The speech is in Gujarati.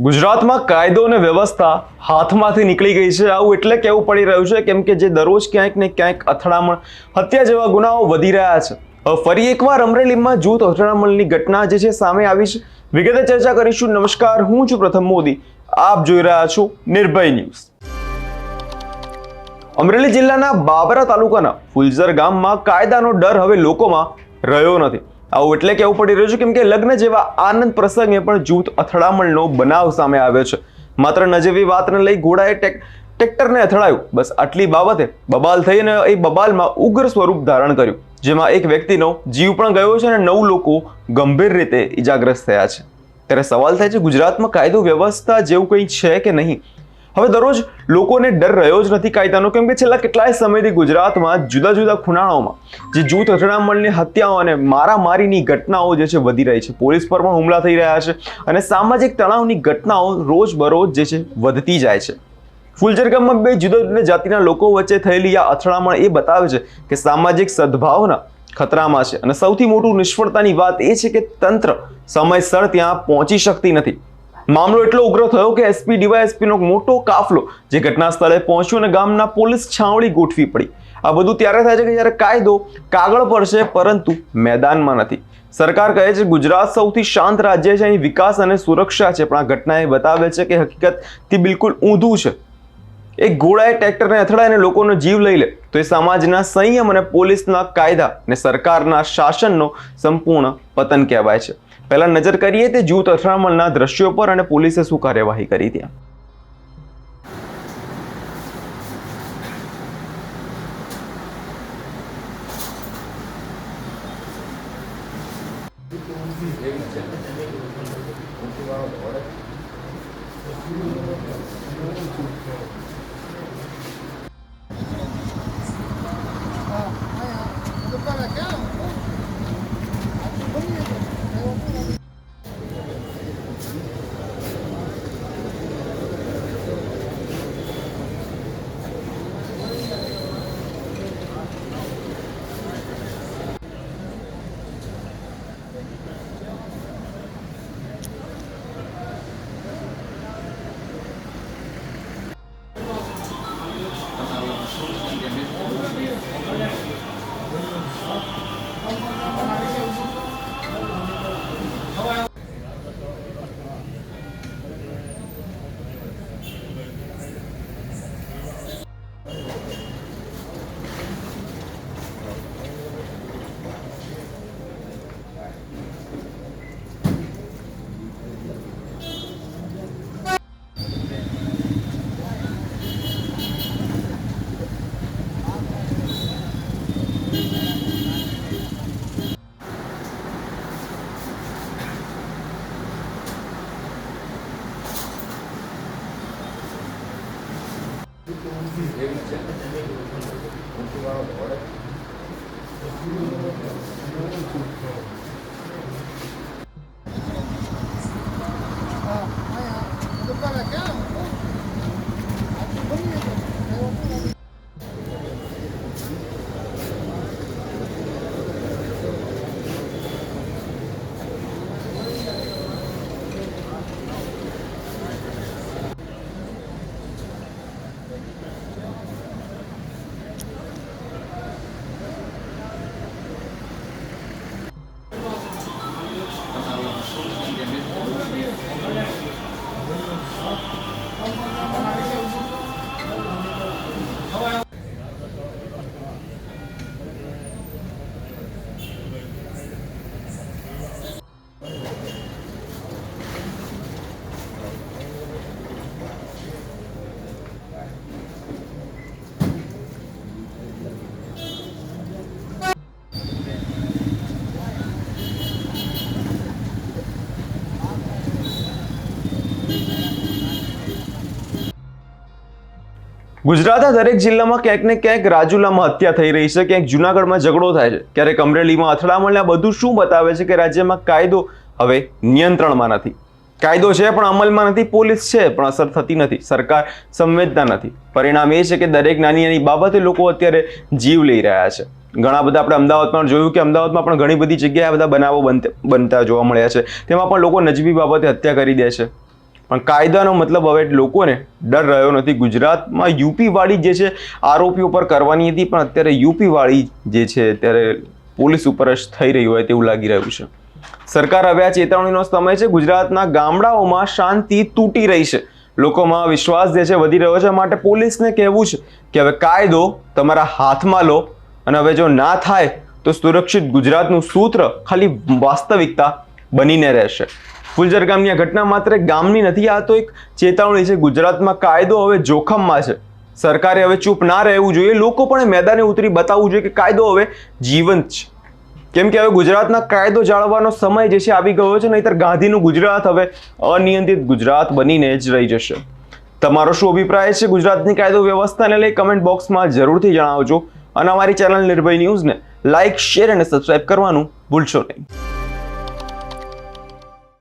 ગુજરાતમાં કાયદો અને વ્યવસ્થા હાથમાંથી નીકળી ગઈ છે. આવું એટલે કહેવું પડી રહ્યું છે કેમ કે જે દરરોજ ક્યાંક ને ક્યાંક અથડામણ, હત્યા જેવા ગુનાઓ વધી રહ્યા છે. ફરી એકવાર અમરેલીમાં જૂથ અથડામણની ઘટના જે છે સામે આવી છે. વિગતે ચર્ચા કરીશું. નમસ્કાર, હું છું પ્રથમ મોદી. આપ જોઈ રહ્યા છો નિર્ભય ન્યૂઝ. અમરેલી જિલ્લાના બાબરા તાલુકાના ફુલઝર ગામમાં કાયદાનો ડર હવે લોકોમાં રહ્યો નથી. આવું એટલે કહેવું પડી રહ્યું છે કેમ કે લગ્ન જેવા આનંદ પ્રસંગે પણ જૂથ અથડામણનો બનાવ સામે આવ્યો છે. માત્ર નજેવી વાતને લઈ ઘોડાએ ટેક, ટ્રેક્ટરને અથડાયું. બસ આટલી બાબતે બબાલ થઈ અને એ બબાલમાં ઉગ્ર સ્વરૂપ ધારણ કર્યું, જેમાં એક વ્યક્તિનો જીવ પણ ગયો છે અને નવ લોકો ગંભીર રીતે ઈજાગ્રસ્ત થયા છે. ત્યારે સવાલ થાય છે, ગુજરાતમાં કાયદો વ્યવસ્થા જેવું કંઈ છે કે નહીં? હવે દરરોજ લોકોને ડર રહ્યો જ નથી કાયદાનો, કેમ કે છેલ્લા કેટલાય સમયથી ગુજરાતમાં જુદા જુદા ખૂણાઓમાં જે જૂથ અથડામણની હત્યાઓ અને મારામારીની ઘટનાઓ જે છે વધી રહી છે. પોલીસ પર પણ હુમલા થઈ રહ્યા છે અને સામાજિક તણાવની ઘટનાઓ રોજ બરોજ જે છે વધતી જાય છે. ફુલઝર ગામમાં બે જુદા જુદા જાતિના લોકો વચ્ચે થયેલી આ અથડામણ એ બતાવે છે કે સામાજિક સદભાવના ખતરામાં છે. અને સૌથી મોટું નિષ્ફળતાની વાત એ છે કે તંત્ર સમયસર ત્યાં પહોંચી શકતી નથી. મામલો એટલો ઉગ્ર થયો કે એસપી ડીવાયએસપીનો મોટો કાફલો જે ઘટના સ્થળે પહોંચ્યો અને ગામના પોલીસ છાવણી ગોઠવી પડી. આ બધું ત્યારે થાય છે કે જ્યારે કાયદો કાગળ પર છે, પરંતુ મેદાનમાં નથી. સરકાર કહે છે, ગુજરાત સૌથી શાંત રાજ્ય છે, અહીં વિકાસ અને સુરક્ષા છે. પણ આ ઘટના એ બતાવે છે કે હકીકત બિલકુલ ઊંધું છે. એક ઘોડાએ ટ્રેક્ટરને અથડાઈને લોકોનો જીવ લઈ લે, તો એ સમાજના સંયમ અને પોલીસના કાયદા અને સરકારના શાસનનો સંપૂર્ણ પતન કહેવાય છે. પહેલા નજર કરીએ તે જૂથ અથડામણના દ્રશ્યો પર અને પોલીસે શું કાર્યવાહી કરી ત્યાં? Ah, olha, do Paraguai, aqui bonito. ગુજરાતના દરેક જિલ્લામાં ક્યાંક ને ક્યાંક રાજુલામાં હત્યા થઈ રહી છે, ક્યાંક જુનાગઢમાં ઝઘડો થાય છે. ક્યારેક અમરેલીમાં અથડામણ બધું શું બતાવે છે કે રાજ્યમાં કાયદો હવે નિયંત્રણમાં નથી? કાયદો છે પણ અમલમાં નથી, પોલીસ છે પણ અસર થતી નથી, સરકાર સંવેદના નથી. પરિણામ એ છે કે દરેક નાની નાની બાબતે લોકો અત્યારે જીવ લઈ રહ્યા છે. ઘણા બધા આપણે અમદાવાદમાં જોયું કે અમદાવાદમાં પણ ઘણી બધી જગ્યાએ બધા બનાવો બનતા જોવા મળ્યા છે. તેમાં પણ લોકો નજીવી બાબતે હત્યા કરી દે છે. પણ કાયદાનો મતલબ હવે લોકોને ડર રહ્યો નથી. ગુજરાતમાં યુપી વાળી જે છે, આરોપીઓ પર કરવાની હતી, પણ અત્યારે યુપી વાળી જે છે, અત્યારે પોલીસ ઉપર જ થઈ રહી હોય તેવું લાગી રહ્યું છે. સરકાર હવે આ ચેતવણીનો સમય છે. ગુજરાતના ગામડાઓમાં શાંતિ તૂટી રહી છે. લોકોમાં વિશ્વાસ જે છે, વધી રહ્યો છે. માટે પોલીસને કહેવું છે કે હવે કાયદો તમારા હાથમાં લો અને હવે જો ના થાય, તો સુરક્ષિત ગુજરાતનું સૂત્ર ખાલી વાસ્તવિકતા બનીને રહેશે. ફુલજર ગામની આ ઘટના માત્ર ગામની નથી, આ તો એક ચેતવણી છે. ગુજરાતમાં કાયદો હવે જોખમમાં છે. સરકારે હવે ચૂપ ના રહેવું જોઈએ. લોકો પણ મેદાને ઉતરી બતાવવું જોઈએ કે કાયદો હવે જીવંત છે. કેમ કે હવે ગુજરાતના કાયદો જાળવવાનો સમય જે છે આવી ગયો છે, નહીતર ગાંધીનું ગુજરાત હવે અનિયંત્રિત ગુજરાત બનીને જ રહી જશે. તમારો શું અભિપ્રાય છે ગુજરાતની કાયદો વ્યવસ્થાને લઈ? કમેન્ટ બોક્સમાં જરૂરથી જણાવજો. અને અમારી ચેનલ નિર્ભય ન્યૂઝને લાઇક શેર અને સબસ્ક્રાઇબ કરવાનું ભૂલશો નહીં.